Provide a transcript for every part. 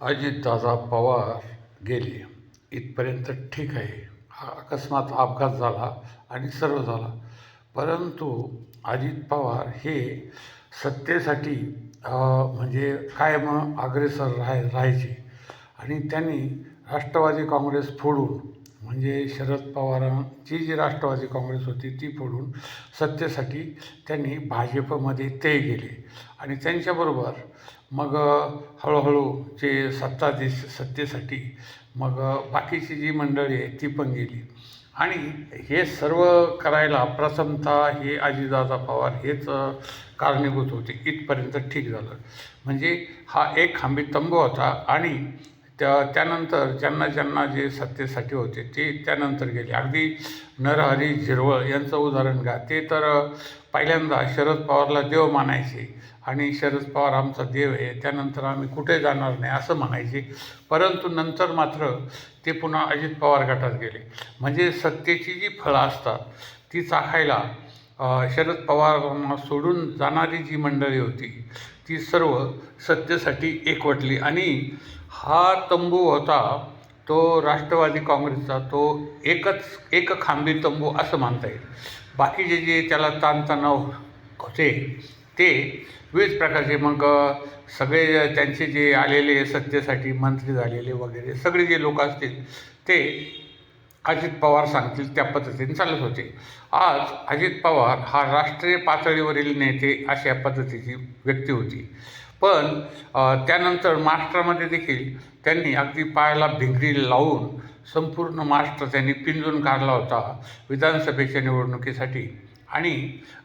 अजितदादा पवार गेले. इथपर्यंत ठीक आहे. हा अकस्मात अपघात झाला आणि सर्व झाला. परंतु अजित पवार हे सत्तेसाठी म्हणजे कायम अग्रेसर राहाय राहायचे. आणि त्यांनी राष्ट्रवादी काँग्रेस फोडून म्हणजे शरद पवारांची जी राष्ट्रवादी काँग्रेस होती ती फोडून सत्तेसाठी त्यांनी भाजपमध्ये ते गेले. आणि त्यांच्याबरोबर मग हळूहळू जे सत्ताधीश सत्तेसाठी मग बाकीची जी मंडळी आहे ती पण गेली. आणि हे सर्व करायला प्रथमतः हे आजीदादा पवार हेच कारणीभूत होते. इथपर्यंत ठीक झालं. म्हणजे हा एक खांबी तंबू होता आणि त्या त्यानंतर ज्यांना ज्यांना जे सत्तेसाठी होते ते त्यानंतर गेले. अगदी नरहरी झिरवळ यांचं उदाहरण घ्या. ते तर पहिल्यांदा शरद पवारला देव मानायचे. आणि शरद पवार आमचा देव आहे त्यानंतर आम्ही कुठे जाणार नाही असं म्हणायचे. परंतु नंतर मात्र ते पुन्हा अजित पवार गटात गेले. म्हणजे सत्तेची जी फळं असतात ती चाखायला शरद पवारांना सोडून जाणारी जी मंडळी होती ती सर्व सत्तेसाठी एकवटली. आणि हा तंबू होता तो राष्ट्रवादी काँग्रेसचा तो एकच एक खांबी तंबू असं मानता येईल. बाकीचे जे त्याला ताणतणाव होते ते विविध प्रकारचे मग सगळे त्यांचे जे आलेले सत्तेसाठी मंत्री झालेले वगैरे सगळे जे लोक असतील ते अजित पवार सांगतील त्या पद्धतीने चालत होते. आज अजित पवार हा राष्ट्रीय पातळीवरील नेते अशा पद्धतीची व्यक्ती होती. पण त्यानंतर महाराष्ट्रामध्ये देखील त्यांनी अगदी पायाला भिंगरी लावून संपूर्ण महाराष्ट्र त्यांनी पिंजून काढला होता विधानसभेच्या निवडणुकीसाठी. आणि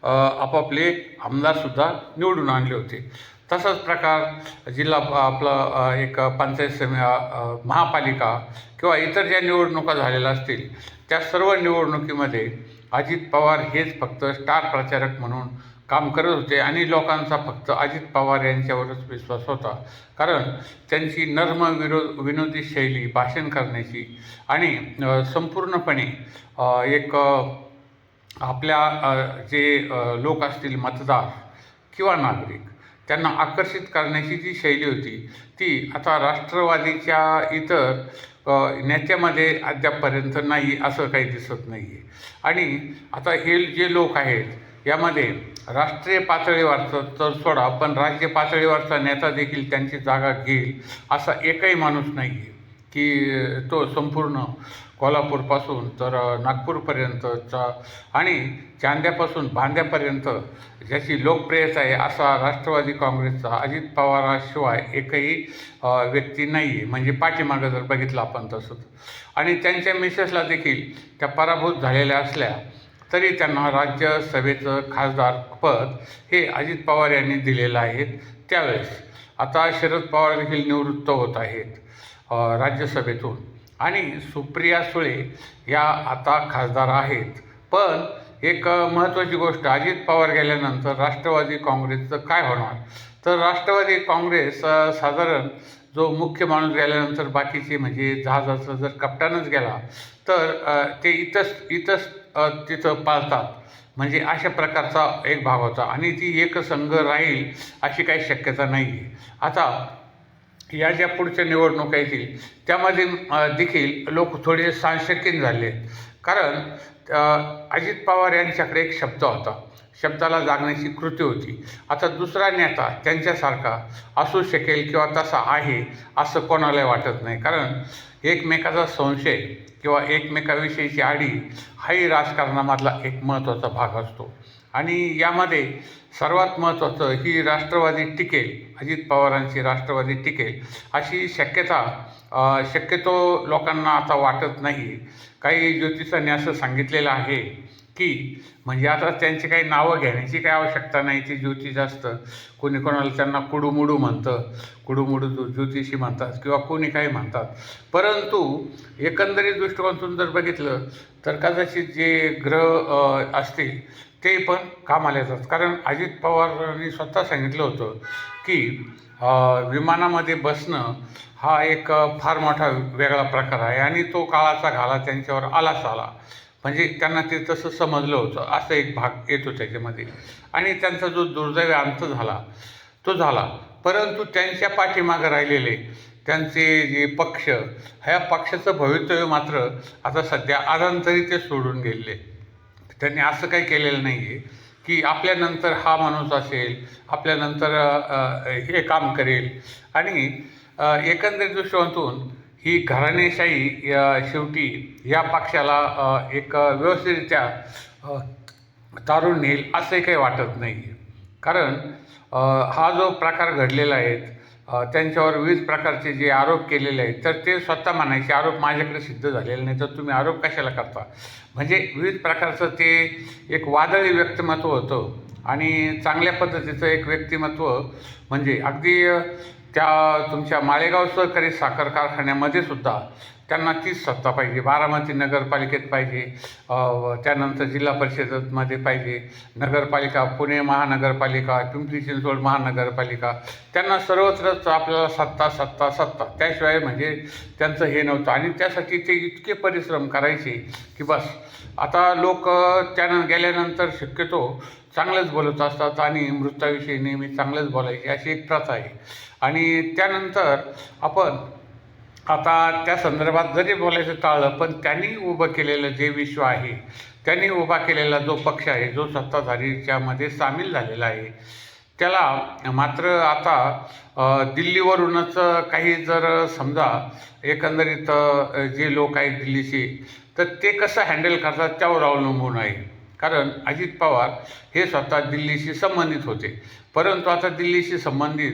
आपापले आमदारसुद्धा निवडून आणले होते. तसाच प्रकार जिल्हा आपलं एक पंचायत समी महापालिका किंवा इतर ज्या निवडणुका झालेल्या असतील त्या सर्व निवडणुकीमध्ये अजित पवार हेच फक्त स्टार प्रचारक म्हणून काम करत होते आणि लोकांचा फक्त अजित पवार यांच्यावरच विश्वास होता. कारण त्यांची नर्म विरोध विनोदी शैली भाषण करण्याची आणि संपूर्णपणे एक आपल्या जे लोक असतील मतदार किंवा नागरिक त्यांना आकर्षित करण्याची जी शैली होती ती आता राष्ट्रवादीच्या इतर नेत्यामध्ये अद्यापपर्यंत नाही असं काही दिसत नाही आहे आणि आता हे जे लोक आहेत यामध्ये राष्ट्रीय पातळीवरचं तर सोडा पण राज्य पातळीवरचा नेता देखील त्यांची जागा घेईल असा एकही माणूस नाही आहे की तो संपूर्ण कोल्हापूरपासून तर नागपूरपर्यंतचा आणि चांद्यापासून बांद्यापर्यंत ज्याची लोकप्रियता आहे असा राष्ट्रवादी काँग्रेसचा अजित पवाराशिवाय एकही व्यक्ती नाही आहे म्हणजे पाठीमागं जर बघितलं आपण तसं आणि त्यांच्या मिसेसला देखील त्या पराभूत झालेल्या असल्या तरी त्यांना राज्यसभेचं खासदार पद हे अजित पवार यांनी दिलेलं आहे त्यावेळेस. आता शरद पवार देखील निवृत्त होत आहेत. राज्यसभेतून. आणि सुप्रिया सुळे या आता खासदार आहेत. पण एक महत्त्वाची गोष्ट अजित पवार गेल्यानंतर राष्ट्रवादी काँग्रेसचं काय होणार? तर राष्ट्रवादी काँग्रेस साधारण जो मुख्य माणूस गेल्यानंतर बाकीचे म्हणजे जहाजाचं जर कप्तानच गेला तर ते इथंच इथंच तिथं पाळतात. म्हणजे अशा प्रकारचा एक भाग होता. आणि ती एकसंघ राहील अशी काही शक्यता नाही आहे आता या ज्या पुढच्या निवडणुका येतील त्यामध्ये देखील लोक थोडे सांशकीन झाले. कारण अजित पवार यांच्याकडे एक शब्द होता. शब्दाला जागण्याची कृती होती. आता दुसरा नेता त्यांच्यासारखा असू शकेल किंवा तसा आहे असं कोणालाही वाटत नाही. कारण एकमेकाचा संशय किंवा एकमेकाविषयीची आडी हाही राजकारणामधला एक महत्त्वाचा भाग असतो. आणि यामध्ये सर्वात महत्त्वाचं ही राष्ट्रवादी टिकेल अजित पवारांची राष्ट्रवादी टिकेल अशी शक्यता शक्यतो लोकांना आता वाटत नाही. काही ज्योतिषांनी असं सांगितलेलं आहे की म्हणजे आता त्यांची काही नावं घेण्याची काही आवश्यकता नाही ती ज्योतिष असतं. कोणी कोणाला त्यांना कुडूमुडू म्हणतं कुडूमुडू ज्योतिषी म्हणतात किंवा कोणी काही म्हणतात. परंतु एकंदरीत दृष्टिकोनातून जर बघितलं तर कदाचित जे ग्रह असतील ते पण कामाला येतात कारण अजित पवारांनी स्वतः सांगितलं होतं की विमानामध्ये बसणं हा एक फार मोठा वेगळा प्रकार आहे आणि तो काळाचा घाला त्यांच्यावर आलाच आला. म्हणजे त्यांना ते तसं समजलं होतं. असं एक भाग येतो त्याच्यामध्ये. आणि त्यांचा जो दुर्दैवी अंत झाला. तो झाला. परंतु त्यांच्या पाठीमागं राहिलेले त्यांचे जे पक्ष ह्या पक्षाचं भवितव्य मात्र आता सध्या आदांतरी ते सोडून गेलेले. त्यांनी असं काही केलेलं नाही आहे की आपल्यानंतर हा माणूस असेल आपल्यानंतर हे काम करेल. आणि एकंदरीत दृष्टिकोनातून ही घराणेशाही शेवटी या पक्षाला एक व्यवस्थितरित्या तारून नेईल असंही काही वाटत नाही आहे कारण हा जो प्रकार घडलेला आहे त्यांच्यावर विविध प्रकारचे जे आरोप केलेले आहेत तर ते स्वतः म्हणायचे आरोप माझ्याकडे सिद्ध झालेले नाही तर तुम्ही आरोप कशाला करता? म्हणजे विविध प्रकारचं ते एक वादळी व्यक्तिमत्व होतं आणि चांगल्या पद्धतीचं एक व्यक्तिमत्व म्हणजे अगदी त्या तुमच्या माळेगाव सहकारी साखर कारखान्यामध्ये सुद्धा त्यांना तीच सत्ता पाहिजे. बारामती नगरपालिकेत पाहिजे त्यानंतर जिल्हा परिषदेमध्ये पाहिजे. नगरपालिका पुणे महानगरपालिका पिंपरी चिंचवड महानगरपालिका त्यांना सर्वत्रच आपल्याला सत्ता सत्ता सत्ता. त्याशिवाय म्हणजे त्यांचं हे नव्हतं. आणि त्यासाठी ते इतके परिश्रम करायचे की बस. आता लोक त्यानं गेल्यानंतर शक्यतो चांगलंच बोलत असतात आणि मृताविषयी नेहमी चांगलंच बोलायचे अशी एक प्रथा आहे. आणि त्यानंतर आपण आता त्या संदर्भात जरी बोलायचं टाळलं पण त्यांनी उभं केलेलं जे विश्व आहे त्यांनी उभा केलेला जो पक्ष आहे जो सत्ताधारीच्यामध्ये सामील झालेला आहे त्याला मात्र आता दिल्लीवरूनच काही जर समजा एकंदरीत जे लोक आहेत दिल्लीचे तर ते कसं हँडल करतात त्यावर अवलंबून आहे. कारण अजित पवार हे स्वतः दिल्लीशी संबंधित होते. परंतु आता दिल्लीशी संबंधित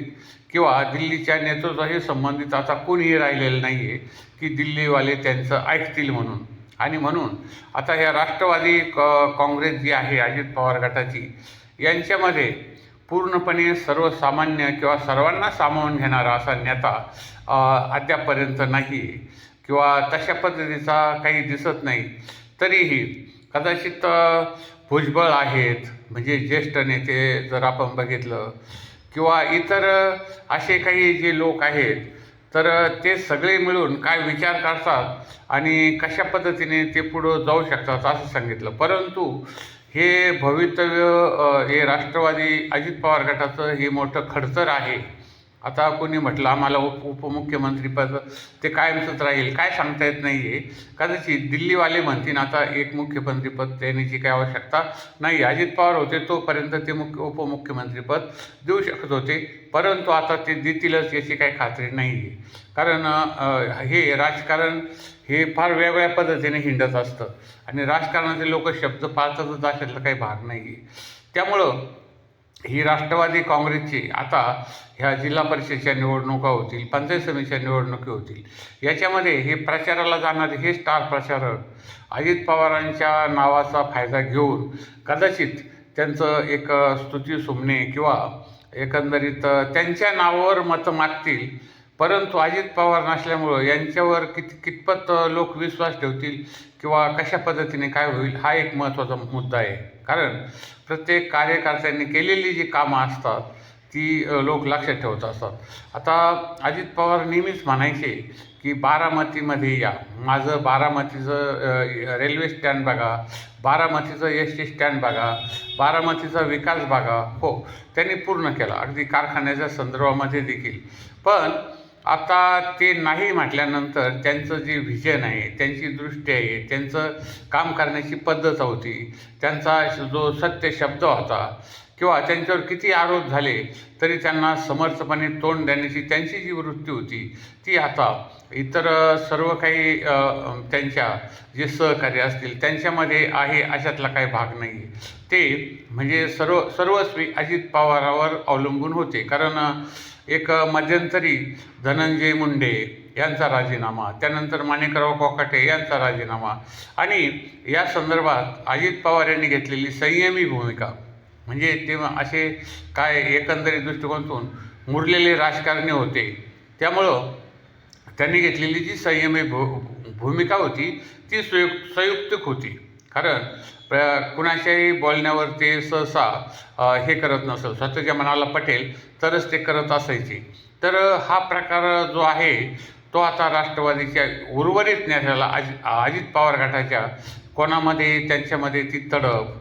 किंवा दिल्लीच्या नेतृत्वाशी संबंधित आता कोणीही राहिलेलं नाही आहे की दिल्लीवाले त्यांचं ऐकतील म्हणून. आणि म्हणून आता ह्या राष्ट्रवादी क काँग्रेस जी आहे अजित पवार गटाची यांच्यामध्ये पूर्णपणे सर्वसामान्य किंवा सर्वांना सामावून घेणारा असा नेता अद्यापपर्यंत नाही किंवा तशा पद्धतीचा काही दिसत नाही. तरीही कदाचित भुजबळ आहेत म्हणजे ज्येष्ठ नेते जर आपण बघितलं किंवा इतर असे काही जे लोक आहेत तर ते सगळे मिळून काय विचार करतात आणि कशा पद्धतीने ते पुढं जाऊ शकतात असं सांगितलं. परंतु हे भवितव्य हे राष्ट्रवादी अजित पवार गटाचं हे मोठं खडतर आहे. आता कोणी म्हटलं आम्हाला उप उपमुख्यमंत्रीपद ते कायमचंच राहील काय सांगता येत नाही आहे कदाचित दिल्लीवाले म्हणतील आता एक मुख्यमंत्रीपद देण्याची काय आवश्यकता नाही. अजित पवार होते तोपर्यंत ते मुख्य उपमुख्यमंत्रीपद देऊ शकत होते. परंतु आता ते देतीलच याची काही खात्री नाही आहे कारण हे राजकारण हे फार वेगळ्या पद्धतीने हिंडत असतं. आणि राजकारणाचे लोक शब्द पाळतातच अशातला काही भाग नाही आहे त्यामुळं ही राष्ट्रवादी काँग्रेसची आता ह्या जिल्हा परिषदेच्या निवडणुका होतील पंचायत समितीच्या निवडणुकी होतील. याच्यामध्ये हे प्रचाराला जाणारे हे स्टार प्रचारक अजित पवारांच्या नावाचा फायदा घेऊन कदाचित त्यांचं एक स्तुती सुमणे किंवा एकंदरीत त्यांच्या नावावर मतं मागतील. परंतु अजित पवार नसल्यामुळं यांच्यावर कित कितपत लोक विश्वास ठेवतील किंवा कशा पद्धतीने काय होईल हा एक महत्त्वाचा मुद्दा आहे. कारण प्रत्येक कार्यकर्त्यांनी केलेली जी कामं असतात ती लोक लक्षात ठेवत असतात. आता अजित पवार नेहमीच म्हणायचे की बारामतीमध्ये या. माझं बारामतीचं रेल्वे स्टँड बघा बारामतीचं एस टी स्टँड बघा बारामतीचा विकास बघा. हो त्यांनी पूर्ण केला. अगदी कारखान्याच्या संदर्भामध्ये देखील. पण आता ते नाही म्हटल्यानंतर त्यांचं जे व्हिजन आहे त्यांची दृष्टी आहे त्यांचं काम करण्याची पद्धत होती. त्यांचा जो सत्य शब्द होता किंवा त्यांच्यावर किती आरोप झाले तरी त्यांना समर्थपणे तोंड देण्याची त्यांची जी वृत्ती होती ती आता इतर सर्व काही त्यांच्या जे सहकारी असतील त्यांच्यामध्ये आहे अशातला काही भाग नाही ते म्हणजे सर्व सर्वस्वी अजित पवारावर अवलंबून होते. कारण एक मध्यंतरी धनंजय मुंडे यांचा राजीनामा त्यानंतर माणिकराव कोकाटे यांचा राजीनामा आणि या संदर्भात अजित पवार यांनी घेतलेली संयमी भूमिका. म्हणजे ते असे काय एकंदरीत दृष्टिकोनातून मुरलेले राजकारणी होते. त्यामुळं त्यांनी घेतलेली जी संयमी भू भूमिका होती ती संयुक्त संयुक्तिक होती. कारण प्र कुणाच्याही बोलण्यावर ते सहसा हे करत नसत. स्वतःच्या मनाला पटेल तरच ते करत असायचे. तर हा प्रकार जो आहे तो आता राष्ट्रवादीच्या उर्वरित नेत्याला अजि अजित पवार गटाच्या कोणामध्ये त्यांच्यामध्ये ती तडप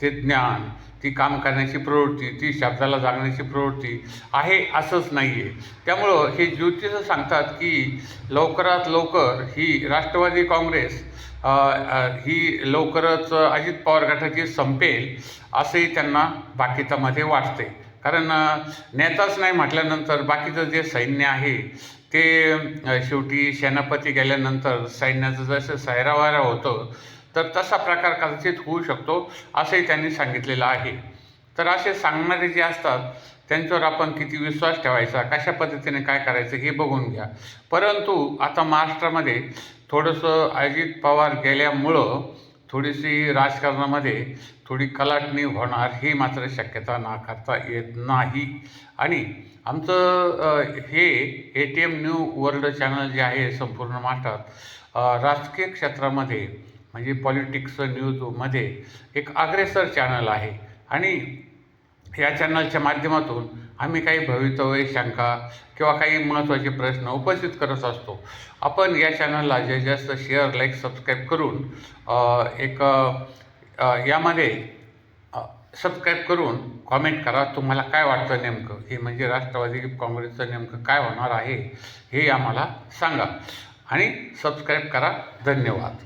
ते ज्ञान ती काम करण्याची प्रवृत्ती ती शब्दाला जागण्याची प्रवृत्ती आहे असंच नाही आहे त्यामुळं हे ज्योतिष सांगतात की लवकरात लवकर ही राष्ट्रवादी काँग्रेस ही लवकरच अजित पवार गटाची संपेल असंही त्यांना बाकीतामध्ये वाटते कारण नेताच नाही म्हटल्यानंतर बाकीचं जे सैन्य आहे ते शेवटी सेनापती गेल्यानंतर सैन्याचं जसं सैरावारा होतं तर तसा प्रकार कदाचित होऊ शकतो असंही त्यांनी सांगितलेलं आहे. तर असे सांगणारे जे असतात त्यांच्यावर आपण किती विश्वास ठेवायचा? कशा पद्धतीने काय करायचं हे बघून घ्या. परंतु आता महाराष्ट्रामध्ये थोडंसं अजित पवार गेल्यामुळं थोडीशी राजकारणामध्ये थोडी कलाटणी होणार ही मात्र शक्यता नाकारता येत नाही. आणि आमचं हे A T M new world channel जे आहे संपूर्ण महाराष्ट्रात राजकीय क्षेत्रामध्ये म्हणजे पॉलिटिक्स न्यूजमध्ये एक अग्रेसर चॅनल आहे. आणि या चॅनलच्या माध्यमातून आम्ही काही भवितव्य शंका किंवा काही महत्त्वाचे प्रश्न उपस्थित करत असतो. आपण या चॅनलला जे जास्त शेअर लाईक सबस्क्राईब करून एक यामध्ये सबस्क्राईब करून कॉमेंट करा. तुम्हाला काय वाटतं नेमकं? हे म्हणजे राष्ट्रवादी काँग्रेसचं नेमकं काय होणार आहे हे आम्हाला सांगा. आणि सबस्क्राईब करा. धन्यवाद.